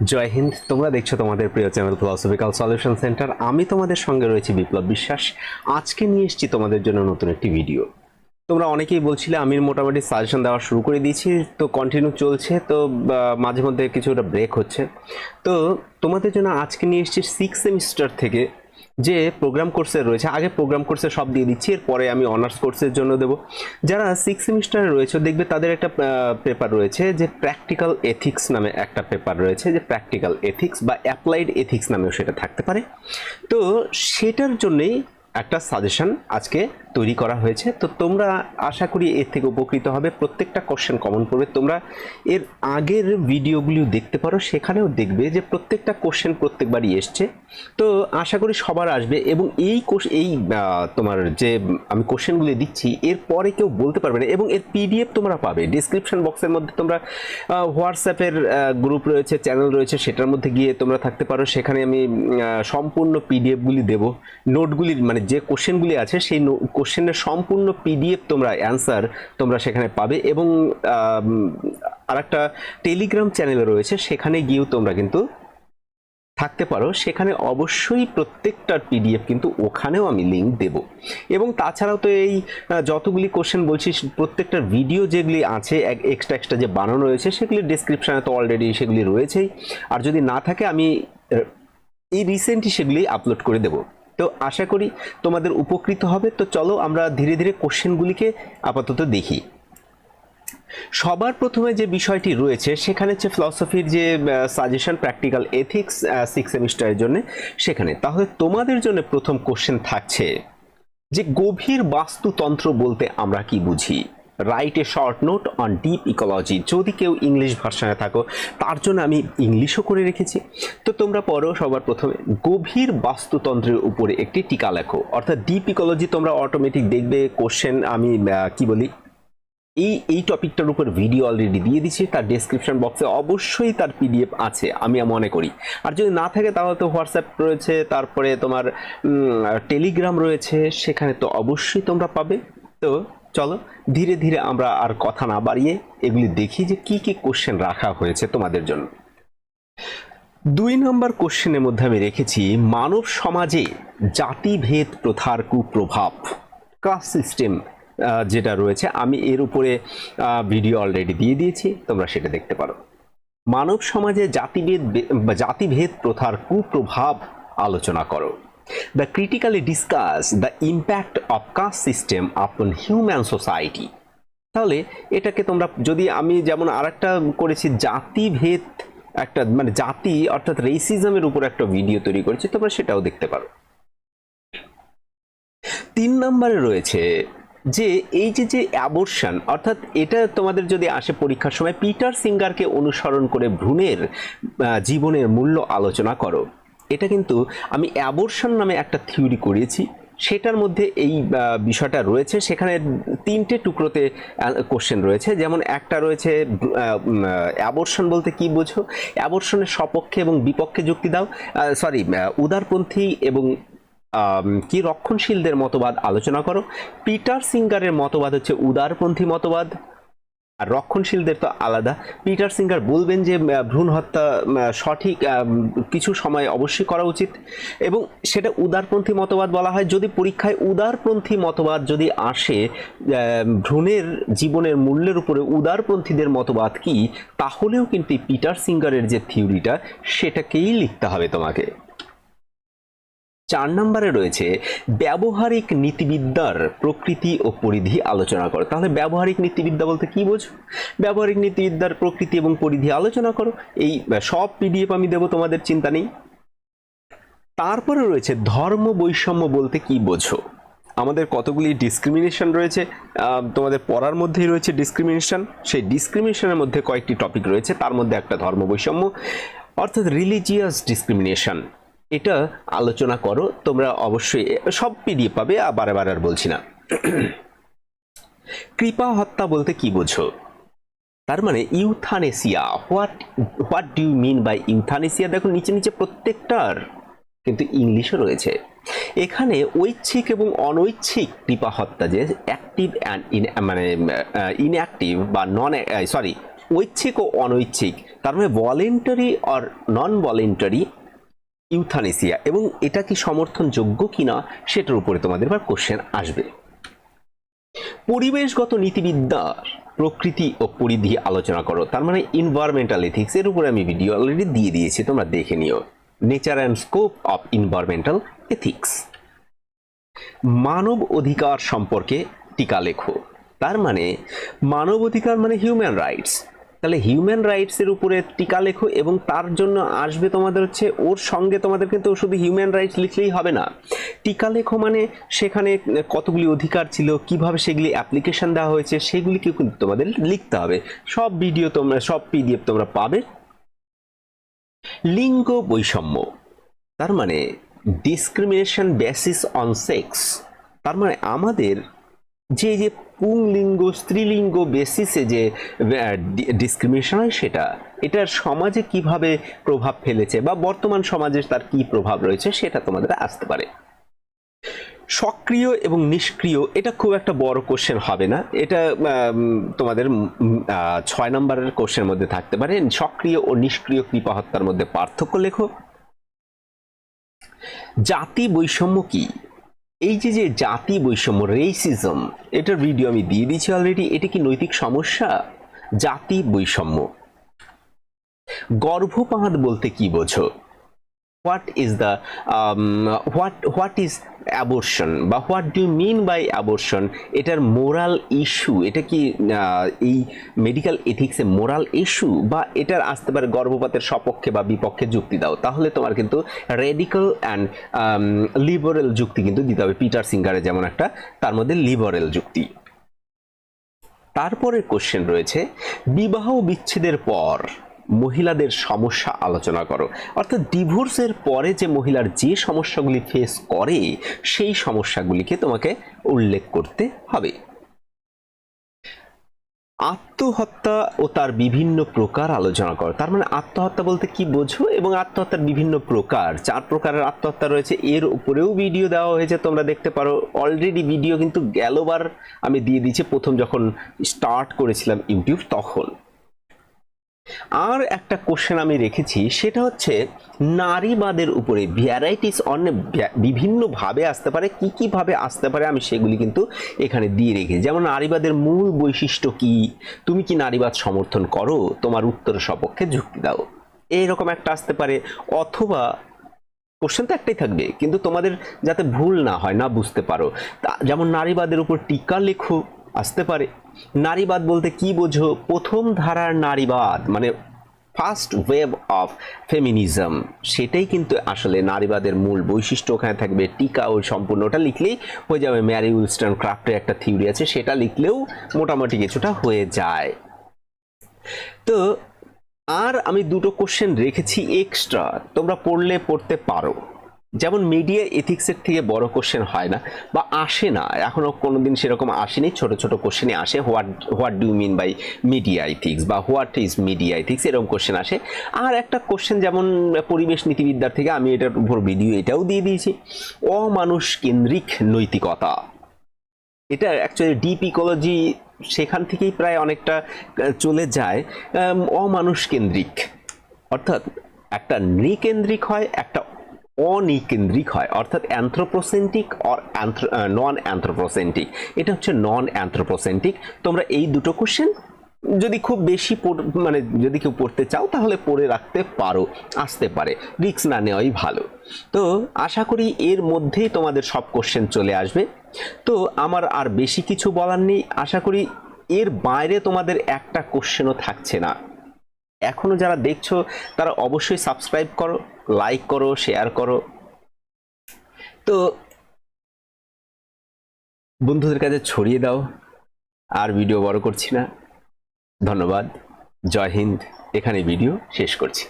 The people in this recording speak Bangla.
জয় হিন্দ। তোমরা দেখছ তোমাদের প্রিয় চ্যানেল ফিলসফিক্যাল সলিউশন সেন্টার আমি তোমাদের সঙ্গে রয়েছি বিপ্লব বিশ্বাস। আজকে নিয়ে এসেছি তোমাদের জন্য নতুন একটি ভিডিও তোমরা অনেকেই বলছিলে আমি মোটামুটি সাজেশন দেওয়া শুরু করে দিয়েছি। তো কন্টিনিউ চলছে। তো মাঝে মধ্যে কিছুটা ব্রেক হচ্ছে। তো, তোমাদের জন্য আজকে নিয়ে এসেছি সিক্স সেমিস্টার থেকে যে প্রোগ্রাম কোর্সের রয়েছে, আগে প্রোগ্রাম কোর্সে সব দিয়ে দিচ্ছি, এরপরে আমি অনার্স কোর্সের জন্য দেব। যারা সিক্স সেমিস্টারে রয়েছে, দেখবে তাদের একটা পেপার রয়েছে যে প্র্যাকটিক্যাল এথিক্স নামে একটা পেপার রয়েছে, যে প্র্যাকটিক্যাল এথিক্স বা অ্যাপ্লাইড এথিক্স নামেও সেটা থাকতে পারে। তো সেটার জন্যেই একটা সাজেশন আজকে তৈরি করা হয়েছে। তো তোমরা আশা করি এর থেকে উপকৃত হবে। প্রত্যেকটা কোশ্চেন কমন পড়বে। তোমরা এর আগের ভিডিওগুলিও দেখতে পারো। সেখানেও দেখবে যে প্রত্যেকটা কোশ্চেন প্রত্যেকবারই এসছে। তো আশা করি সবার আসবে এবং এই কোশ, এই তোমার যে আমি কোশ্চেনগুলি দিচ্ছি, এর পরে কেউ বলতে পারবে না এবং এর পিডিএফ তোমরা পাবে। ডিসক্রিপশন বক্সের মধ্যে তোমরা হোয়াটসঅ্যাপের গ্রুপ রয়েছে চ্যানেল রয়েছে, সেটার মধ্যে গিয়ে তোমরা থাকতে পারো। সেখানে আমি সম্পূর্ণ পিডিএফগুলি দেবো। নোটগুলির মানে যে কোশ্চেনগুলি আছে, সেই কোশ্চেনের সম্পূর্ণ পিডিএফ তোমরা অ্যান্সার তোমরা সেখানে পাবে এবং আর একটা টেলিগ্রাম চ্যানেল রয়েছে, সেখানে গিয়েও তোমরা কিন্তু থাকতে পারো। সেখানে অবশ্যই প্রত্যেকটার পিডিএফ কিন্তু ওখানেও আমি লিঙ্ক দেব। এবং তাছাড়াও তো এই যতগুলি কোশ্চেন বলছি প্রত্যেকটার ভিডিও যেগুলি আছে, এক এক্সট্রা এক্সট্রা যে বানানো রয়েছে, সেগুলি ডিসক্রিপশানে তো অলরেডি সেগুলি রয়েছেই। আর যদি না থাকে, আমি এই রিসেন্টলি সেগুলি আপলোড করে দেব। তো আশা করি তোমাদের উপকৃত হবে। তো চলো আমরা ধীরে ধীরে কোশ্চেনগুলিকে আপাতত দেখি। সবার প্রথমে যে বিষয়টি রয়েছে, সেখানে হচ্ছে ফিলসফির যে সাজেশন প্র্যাকটিক্যাল এথিক্স সিক্স সেমিস্টারের জন্য, সেখানে। তাহলে তোমাদের জন্য প্রথম কোশ্চেন থাকছে যে গভীর বাস্তুতন্ত্র বলতে আমরা কি বুঝি? Write a short note on deep ecology যদি কেউ ইংলিশ ভার্সানে থাকো, তার জন্য আমি ইংলিশও করে রেখেছি। তো তোমরা পড়ো সবার প্রথমে। গভীর বাস্তুতন্ত্রের উপরে একটি টিকা লেখো। অর্থাৎ ডিপ ইকোলজি তোমরা অটোমেটিক দেখবে কোশ্চেন আমি কি বলি? এই এই টপিকটার উপর ভিডিও অলরেডি দিয়ে দিচ্ছি তার ডেসক্রিপশন বক্সে অবশ্যই তার পিডিএফ আছে, আমি মনে করি। আর যদি না থাকে, তাহলে তো হোয়াটসঅ্যাপ রয়েছে, তারপরে তোমার টেলিগ্রাম রয়েছে, সেখানে তো অবশ্যই তোমরা পাবে। তো চলো, ধীরে ধীরে আমরা আর কথা না বাড়িয়ে এগুলি দেখি যে কি কি কোশ্চেন রাখা হয়েছে তোমাদের জন্য। দুই নম্বর কোশ্চেনের মধ্যে আমি রেখেছি, মানব সমাজে জাতিভেদ প্রথার কুপ্রভাব। কাস্ট সিস্টেম যেটা রয়েছে, আমি এর উপরে ভিডিও অলরেডি দিয়ে দিয়েছি, তোমরা সেটা দেখতে পারো। মানব সমাজে জাতিভেদ জাতিভেদ প্রথার কুপ্রভাব আলোচনা করো। The critically discuss the impact of caste system upon human society তাহলে এটাকে তোমরা যদি আমি যেমন আরেকটা করেছি জাতিভেদ একটা মানে জাতি অর্থাৎ রেসিজমের উপর একটা ভিডিও তৈরি করেছি, তোমরা সেটাও দেখতে পারো। তিন নম্বরে রয়েছে যে এই যে যে অ্যাবর্শন অর্থাৎ এটা তোমাদের যদি আসে পরীক্ষার সময় পিটার সিঙ্গারকে অনুসরণ করে ভ্রূণের জীবনের মূল্য আলোচনা করো। এটা কিন্তু আমি অ্যাবর্শন নামে একটা থিওরি করিয়েছি সেটার মধ্যে এই বিষয়টা রয়েছে। সেখানে তিনটে টুকরোতে কোশ্চেন রয়েছে। যেমন একটা রয়েছে অ্যাবর্শন বলতে কি বোঝো? অ্যাবর্শনের সপক্ষে এবং বিপক্ষে যুক্তি দাও। সরি উদারপন্থী এবং কি রক্ষণশীলদের মতবাদ আলোচনা করো। পিটার সিঙ্গারের মতবাদ হচ্ছে উদারপন্থী মতবাদ। আর রক্ষণশীলদের তো আলাদা। পিটার সিঙ্গার বলবেন যে ভ্রূণ হত্যা সঠিক কিছু সময় অবশ্যই করা উচিত। এবং সেটা উদারপন্থী মতবাদ বলা হয়, যদি পরীক্ষায় উদারপন্থী মতবাদ যদি আসে ভ্রূণের জীবনের মূল্যের উপরে উদারপন্থীদের মতবাদ কি, তাহলেও কিন্তু পিটার সিঙ্গারের যে থিওরিটা, সেটাকেই লিখতে হবে তোমাকে। চার নম্বরে রয়েছে ব্যবহারিক নীতিবিদ্যার প্রকৃতি ও পরিধি আলোচনা করো। তাহলে ব্যবহারিক নীতিবিদ্যা বলতে কি বোঝো? ব্যবহারিক নীতিবিদ্যার প্রকৃতি এবং পরিধি আলোচনা করো। এই সব পিডিএফ আমি দেবো, তোমাদের চিন্তা নেই। তারপরে রয়েছে ধর্ম বৈষম্য বলতে কি বোঝো? আমাদের কতগুলি ডিসক্রিমিনেশন রয়েছে তোমাদের পড়ার মধ্যেই রয়েছে ডিসক্রিমিনেশন সেই ডিসক্রিমিনেশনের মধ্যে কয়েকটি টপিক রয়েছে, তার মধ্যে একটা ধর্ম বৈষম্য, অর্থাৎ রিলিজিয়াস ডিসক্রিমিনেশন এটা আলোচনা করো, তোমরা অবশ্যই সব পিডিএফ পাবে বারে বারে আর বলছি না। কৃপা হত্যা বলতে কি বোঝো? তার মানে euthanasia. What what do you mean by euthanasia? দেখো, নিচে নিচে প্রত্যেকটার কিন্তু ইংলিশও রয়েছে। এখানে ঐচ্ছিক এবং অনৈচ্ছিক কৃপা হত্যা, যে অ্যাক্টিভ অ্যান্ড ইন মানে ইনঅ্যাক্টিভ বা নন সরি ঐচ্ছিক ও অনৈচ্ছিক। তার মানে ভলেন্টারি আর নন ভলেন্টারি ইউথানেসিয়া এবং এটা কি সমর্থনযোগ্য কিনা সেটার উপরে তোমাদের এবার কোশ্চেন আসবে। পরিবেশগত নীতিবিদ্যার প্রকৃতি ও পরিধি আলোচনা করো। তার মানে ইনভায়রনমেন্টাল এথিক্স এর উপরে আমি ভিডিও অলরেডি দিয়ে দিয়েছি, তোমরা দেখে নিও। Nature and scope of environmental ethics মানব অধিকার সম্পর্কে টিকা লেখো। তার মানে মানব অধিকার মানে হিউম্যান রাইটস তাহলে হিউম্যান রাইটস এর উপরে টিকা লেখো এবং তার জন্য আসবে তোমাদের হচ্ছে, ওর সঙ্গে তোমাদের কিন্তু শুধু হিউম্যান রাইটস লিখলেই হবে না। টিকা লেখো মানে সেখানে কতগুলি অধিকার ছিল, কীভাবে সেগুলি অ্যাপ্লিকেশন দেওয়া হয়েছে, সেগুলিকে কিন্তু তোমাদের লিখতে হবে। সব ভিডিও তোমরা, সব পিডিএফ তোমরা পাবে। লিঙ্গ বৈষম্য, তার মানে ডিসক্রিমিনেশন বেসিস অন সেক্স তার মানে আমাদের যে যে পুংলিঙ্গ, স্ত্রীলিঙ্গ বেসিসে যে ডিসক্রিমিনেশন হয় সেটা, এটার সমাজে কীভাবে প্রভাব ফেলেছে বা বর্তমান সমাজে তার কি প্রভাব রয়েছে সেটা তোমাদের আসতে পারে। সক্রিয় এবং নিষ্ক্রিয়, এটা খুব একটা বড় কোশ্চেন হবে না। এটা তোমাদের ছয় নম্বরের কোশ্চেন মধ্যে থাকতে পারে। সক্রিয় ও নিষ্ক্রিয় কৃপা হত্যার মধ্যে পার্থক্য লেখো। জাতি বৈষম্য কি? এই যে যে জাতি বৈষম্য রেসিজম এটার ভিডিও আমি দিয়ে দিয়েছি অলরেডি এটা কি নৈতিক সমস্যা? জাতি বৈষম্য। গর্ভপাত বলতে কি বোঝো? What is the what what is abortion বা what do mean by abortion এটার মোরাল ইস্যু এটা কি এই মেডিকেল এথিক্সে মোরাল ইস্যু বা এটার আসতে পারে গর্ভপাতের সপক্ষে বা বিপক্ষে যুক্তি দাও তাহলে তোমার কিন্তু রেডিক্যাল অ্যান্ড লিবারেল যুক্তি কিন্তু দিতে হবে পিটার সিঙ্গারে যেমন একটা তার মধ্যে লিবারেল যুক্তি তারপরে কোশ্চেন রয়েছে বিবাহ বিচ্ছেদের পর মহিলাদের সমস্যা আলোচনা করো। অর্থাৎ ডিভোর্সের পরে যে মহিলার যে সমস্যাগুলি ফেস করে, সেই সমস্যাগুলিকে তোমাকে উল্লেখ করতে হবে। আত্মহত্যা ও তার বিভিন্ন প্রকার আলোচনা করো। তার মানে আত্মহত্যা বলতে কি বোঝো? এবং আত্মহত্যার বিভিন্ন প্রকার, চার প্রকারের আত্মহত্যা রয়েছে। এর উপরেও ভিডিও দেওয়া হয়েছে, তোমরা দেখতে পারো। অলরেডি ভিডিও কিন্তু গেলবার আমি দিয়ে দিয়েছি। প্রথম যখন স্টার্ট করেছিলাম ইউটিউব তখন। আর একটা কোশ্চেন আমি রেখেছি, সেটা হচ্ছে নারীবাদের উপরে ভ্যারাইটিস অনেক বিভিন্ন ভাবে আসতে পারে, কি কি ভাবে আসতে পারে আমি সেগুলি কিন্তু এখানে দিয়ে রেখেছি। যেমন নারীবাদের মূল বৈশিষ্ট্য কি? তুমি কি নারীবাদ সমর্থন করো? তোমার উত্তর সপক্ষে যুক্তি দাও। এইরকম একটা আসতে পারে, অথবা কোশ্চেন তো একটাই থাকবে, কিন্তু তোমাদের যাতে ভুল না হয়, না বুঝতে পারো। যেমন নারীবাদের উপর টিকা লেখো আসতে পারে নারীবাদ বলতে কি বোঝো? প্রথম ধারার নারীবাদ মানে ফার্স্ট ওয়েভ অফ ফেমিনিজম সেটাই কিন্তু আসলে নারীবাদের মূল বৈশিষ্ট্য ওখানে থাকবে। টিকা ওই সম্পূর্ণটা লিখলেই হয়ে যাবে। ম্যারি উইলস্টন ক্রাফটের একটা থিওরি আছে, সেটা লিখলেও মোটামুটি কিছুটা হয়ে যায়। তো আর আমি দুটো কোশ্চেন রেখেছি এক্সট্রা তোমরা পড়লে পড়তে পারো। যেমন মিডিয়া এথিক্সের থেকে বড় কোশ্চেন হয় না বা আসে না। এখনও কোনোদিন সেরকম আসেনি। ছোট ছোট কোশ্চেনে আসে। What what do mean by media ethics বা হোয়াট ইজ মিডিয়া এথিক্স এরকম কোশ্চেন আসে। আর একটা কোশ্চেন যেমন পরিবেশ নীতিবিদ্যার থেকে আমি এটার উপর ভিডিও এটাও দিয়ে দিয়েছি। অমানুষ কেন্দ্রিক নৈতিকতা। এটা অ্যাকচুয়ালি ডিপ ইকোলজি সেখান থেকেই প্রায় অনেকটা চলে যায়। অমানুষ কেন্দ্রিক। অর্থাৎ একটা নৃকেন্দ্রিক হয়, একটা অনিকেন্দ্রিক হয়, অর্থাৎ অ্যান্থ্রোপোসেন্টিক অর নন অ্যান্থ্রোপোসেন্টিক এটা হচ্ছে নন অ্যান্থ্রোপোসেন্টিক তোমরা এই দুটো কোশ্চেন যদি খুব বেশি মানে যদি কেউ পড়তে চাও, তাহলে পড়ে রাখতে পারো, আসতে পারে। রিস্ক না নেওয়াই ভালো। তো আশা করি এর মধ্যেই তোমাদের সব কোশ্চেন চলে আসবে। তো আমার আর বেশি কিছু বলার নেই। আশা করি এর বাইরে তোমাদের একটা কোশ্চেনও থাকছে না। এখনও যারা দেখছ, তারা অবশ্যই সাবস্ক্রাইব করো। লাইক করো শেয়ার করো। তো বন্ধুদের কাছে ছড়িয়ে দাও, আর ভিডিও বড় করছি না। ধন্যবাদ। জয় হিন্দ। এখানে ভিডিও শেষ করছি।